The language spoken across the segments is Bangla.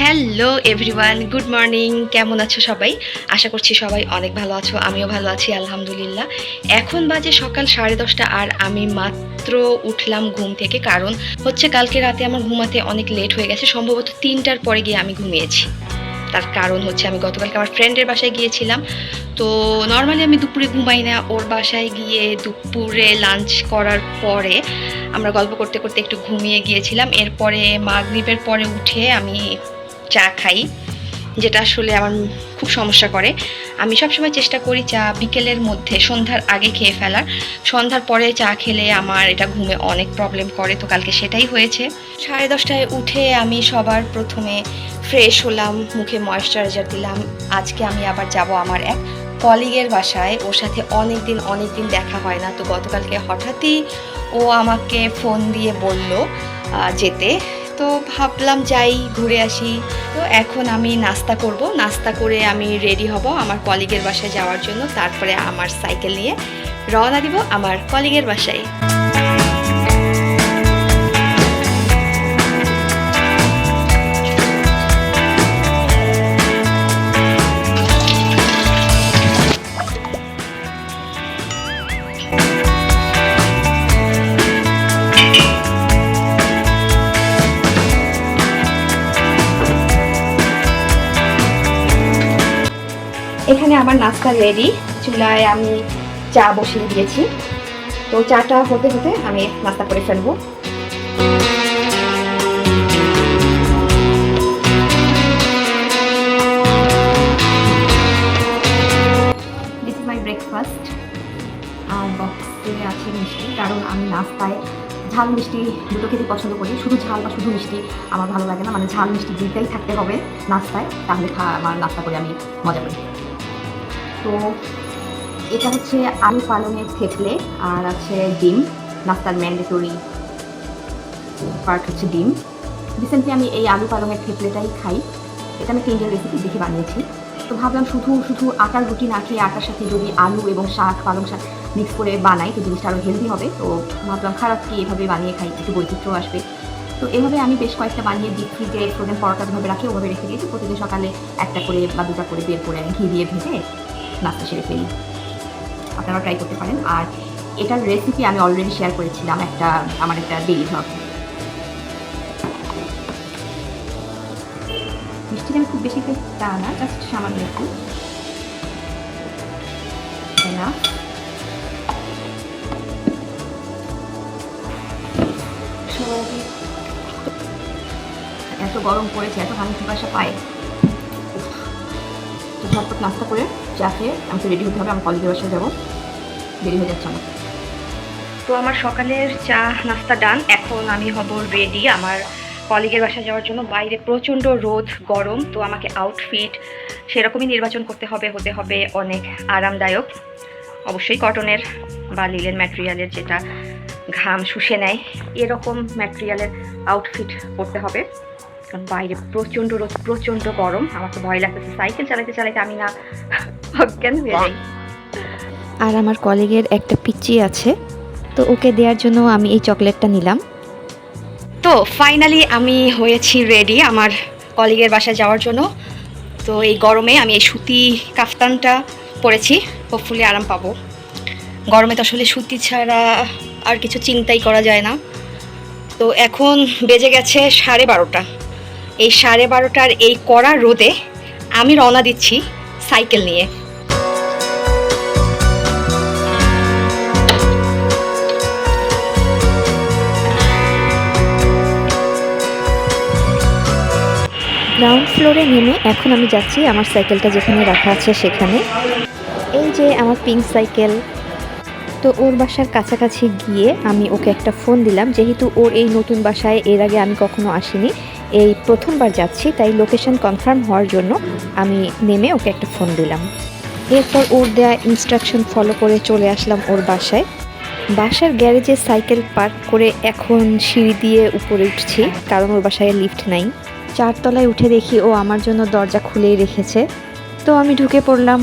Hello everyone, good morning. কেমন আছো সবাই? আশা করছি সবাই অনেক ভালো আছো, আমিও ভালো আছি, আলহামদুলিল্লাহ। এখন বাজে সকাল সাড়ে দশটা আর আমি মাত্র উঠলাম ঘুম থেকে, কারণ হচ্ছে কালকে রাতে আমার ঘুমাতে অনেক লেট হয়ে গেছে, সম্ভবত তিনটার পরে গিয়ে আমি ঘুমিয়েছি। তার কারণ হচ্ছে আমি গতকালকে আমার ফ্রেন্ডের বাসায় গিয়েছিলাম, তো নর্মালি আমি দুপুরে ঘুমাই না, ওর বাসায় গিয়ে দুপুরে লাঞ্চ করার পরে আমরা গল্প করতে করতে একটু ঘুমিয়ে গিয়েছিলাম, এরপরে মাগরিবের পরে উঠে আমি চা খাই, যেটা আসলে আমার খুব সমস্যা করে। আমি সবসময় চেষ্টা করি চা বিকেলের মধ্যে সন্ধ্যার আগে খেয়ে ফেলার। সন্ধ্যার পরে চা খেলে আমার এটা ঘুমে অনেক প্রবলেম করে, তো কালকে সেটাই হয়েছে। সাড়ে দশটায় উঠে আমি সবার প্রথমে ফ্রেশ হলাম, মুখে ময়েশ্চারাইজার দিলাম। আজকে আমি আবার যাব আমার এক কলিগের বাসায়, ওর সাথে অনেক দিন অনেক দিন দেখা হয় না। তো গতকালকে হঠাৎই ও আমাকে ফোন দিয়ে বলল যেতে। তো ভাবলাম যাই, ঘুরে আসি। তো এখন আমি নাস্তা করব। নাস্তা করে আমি রেডি হব আমার কলিগের বাসায় যাওয়ার জন্য। তারপরে আমার সাইকেল নিয়ে রওনা দিব আমার কলিগের বাসায়। এখানে আমার নাস্তা রেডি চুলায় আমি চা বসিয়ে দিয়েছি। তো চাটা হতে হতে আমি নাস্তা করে ফেলব। মাই ব্রেকফাস্ট আর আছে মিষ্টি, কারণ আমি নাস্তায় ঝাল মিষ্টি দুটো খেতে পছন্দ করি। শুধু ঝাল বা শুধু মিষ্টি আমার ভালো লাগে না। মানে ঝাল মিষ্টি দুইটাই থাকতে হবে নাস্তায়। তাহলে আমার নাস্তা করে আমি মজা করি। তো এটা হচ্ছে আলু পালনের থেতলে, আর আছে ডিম, নাস্তার ম্যান্ডেটরি পার্ট হচ্ছে ডিম। রিসেন্টলি আমি এই আলু পালনের থেতলেটাই খাই। এটা আমি একটা রেসিপি দেখে বানিয়েছি। তো ভাবলাম শুধু শুধু আটার রুটি না খেয়ে আটার সাথে যদি আলু এবং শাক, পালং শাক মিক্স করে বানাই, তো জিনিসটা আরও হেলদি হবে। তো ভাবলাম খারাপ কি এভাবে বানিয়ে খাই, একটু বৈচিত্র্য আসবে। তো এভাবে আমি বেশ কয়েকটা বানিয়ে ডিপ ফ্রিজে ফ্রোজেন পরোটা যেভাবে রাখি, ওভাবে রেখে দিয়েছি। প্রতিদিন সকালে একটা করে বা দুটা করে বের করে আমি ঘি দিয়ে ভেজে নাস্তা সেরে ফেলি। আপনারা ট্রাই করতে পারেন। আর এটার রেসিপি আমি অলরেডি শেয়ার করেছিলাম একটা, আমার একটা ডেলি ভ্লগ মিষ্টিটা আমি খুব বেশি তা না জাস্ট সামান্য একটু. এত গরম পড়েছে, এত পানি পিপাসা পায়? ঝটপট নাস্তা করে চা খেয়ে রেডি হতে হবে, আমি কলেজের বাসায় যাব। দেরি হয়ে যাচ্ছে আমার। তো আমার সকালের চা, নাস্তা ডান এখন আমি হব রেডি আমার কলিগের বাসায় যাওয়ার জন্য বাইরে প্রচণ্ড রোদ, গরম, তো আমাকে আউটফিট সেরকমই নির্বাচন করতে হবে, হতে হবে অনেক আরামদায়ক। অবশ্যই কটনের বা লিলের ম্যাটেরিয়ালের যেটা ঘাম শুষে নেয়, এরকম ম্যাটেরিয়ালের আউটফিট পরতে হবে। কারণ বাইরে প্রচণ্ড রোদ প্রচণ্ড গরম। আমার তো ভয় লাগতেছে সাইকেল চালাতে চালাতে আমি না অজ্ঞান হয়ে যাই। আর আমার কলিগের একটা পিচ্চি আছে তো ওকে দেওয়ার জন্য আমি এই চকলেটটা নিলাম। তো ফাইনালি আমি হয়েছি রেডি আমার কলিগের বাসায় যাওয়ার জন্য। তো এই গরমে আমি এই সুতি কাফতানটা পরেছি হোপফুলি আরাম পাবো। গরমে তো আসলে সুতি ছাড়া আর কিছু চিন্তাই করা যায় না। তো এখন বেজে গেছে সাড়ে বারোটা। এই সাড়ে বারোটার এই কড়া রোদে আমি রওনা দিচ্ছি সাইকেল নিয়ে। গ্রাউন্ড ফ্লোরে নেমে এখন আমি যাচ্ছি আমার সাইকেলটা যেখানে রাখা আছে সেখানে। এই যে আমার পিঙ্ক সাইকেল তো ওর বাসার কাছাকাছি গিয়ে আমি ওকে একটা ফোন দিলাম, যেহেতু ওর এই নতুন বাসায় এর আগে আমি কখনো আসিনি, এই প্রথমবার যাচ্ছি, তাই লোকেশন কনফার্ম হওয়ার জন্য আমি নেমে ওকে একটা ফোন দিলাম। এরপর ওর দেয়া ইনস্ট্রাকশন ফলো করে চলে আসলাম ওর বাসায়। বাসার গ্যারেজে সাইকেল পার্ক করে এখন সিঁড়ি দিয়ে উপরে উঠছি, কারণ ওর বাসায় লিফট নাই। চারতলায় উঠে দেখি ও আমার জন্য দরজা খুলেই রেখেছে। তো আমি ঢুকে পড়লাম।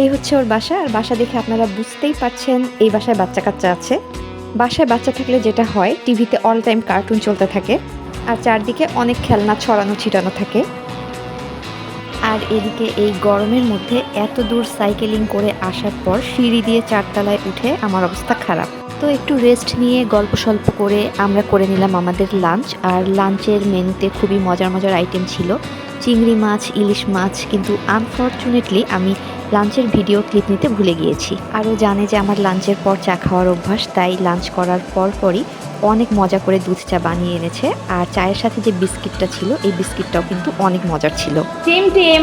এই হচ্ছে ওর বাসা, আর বাসা দেখে আপনারা বুঝতেই পারছেন এই বাসায় বাচ্চা কাচ্চা আছে। বাসায় বাচ্চা থাকলে যেটা হয়, টিভিতে অল টাইম কার্টুন চলতে থাকে, আর চারদিকে অনেক খেলনা ছড়ানো ছিটানো থাকে। আর এদিকে এই গরমের মধ্যে এত দূর সাইকেলিং করে আসার পর সিঁড়ি দিয়ে চারতলায় উঠে আমার অবস্থা খারাপ। তো একটু রেস্ট নিয়ে গল্প স্বল্প করে আমরা করে নিলাম আমাদের লাঞ্চ আর লাঞ্চের মেনুতে খুবই মজার মজার আইটেম ছিল। চিংড়ি মাছ, ইলিশ মাছ, কিন্তু আনফর্চুনেটলি আমি লাঞ্চের ভিডিও ক্লিপ নিতে ভুলে গিয়েছি। আরও জানে যে আমার লাঞ্চের পর চা খাওয়ার অভ্যাস তাই লাঞ্চ করার পর পরই অনেক মজা করে দুধ চা বানিয়ে এনেছে। আর চায়ের সাথে যে বিস্কিটটা ছিল এই বিস্কিটটাও কিন্তু অনেক মজার ছিল। Team team.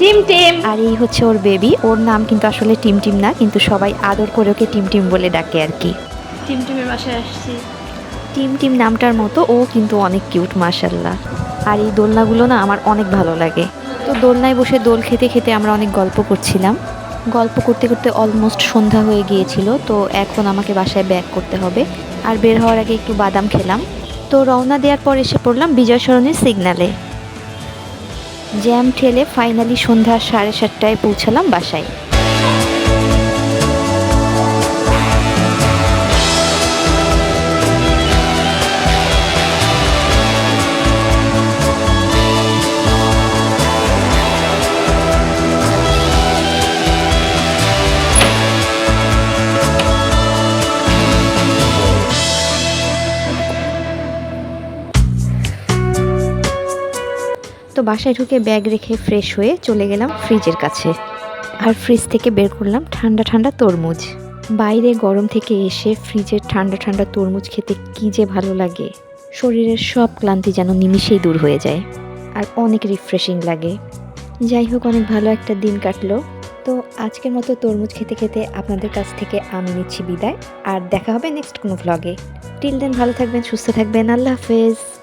Team team. আর এই হচ্ছে ওর বেবি। ওর নাম কিন্তু আসলে টিম টিম না কিন্তু সবাই আদর করে ওকে টিম টিম বলে ডাকে আর কি। টিম টিমের বাসায় আসছি। টিম টিম নামটার মতো ও কিন্তু অনেক কিউট মার্শাল্লাহ আর এই দোলনাগুলো না আমার অনেক ভালো লাগে। তো দোলনায় বসে দোল খেতে খেতে আমরা অনেক গল্প করছিলাম। গল্প করতে করতে অলমোস্ট সন্ধ্যা হয়ে গিয়েছিল, তো এখন আমাকে বাসায় ব্যাক করতে হবে। আর বের হওয়ার আগে একটু বাদাম খেলাম। তো রওনা দেওয়ার পর এসে পড়লাম বিজয় সরণির সিগনালে জ্যাম ঠেলে ফাইনালি সন্ধ্যা সাড়ে সাতটায় পৌঁছালাম বাসায়। তো বাসায় ঢুকে ব্যাগ রেখে ফ্রেশ হয়ে চলে গেলাম ফ্রিজের কাছে। আর ফ্রিজ থেকে বের করলাম ঠান্ডা ঠান্ডা তরমুজ। বাইরে গরম থেকে এসে ফ্রিজের ঠান্ডা ঠান্ডা তরমুজ খেতে কি যে ভালো লাগে। শরীরের সব ক্লান্তি যেন নিমিষেই দূর হয়ে যায়। আর অনেক রিফ্রেশিং লাগে। যাই হোক, অনেক ভালো একটা দিন কাটলো। তো আজকের মতো তরমুজ খেতে খেতে আপনাদের কাছ থেকে আমি নিচ্ছি বিদায়। আর দেখা হবে নেক্সট কোনো ভ্লগে টিল দেন ভালো থাকবেন, সুস্থ থাকবেন। আল্লাহ হাফেজ।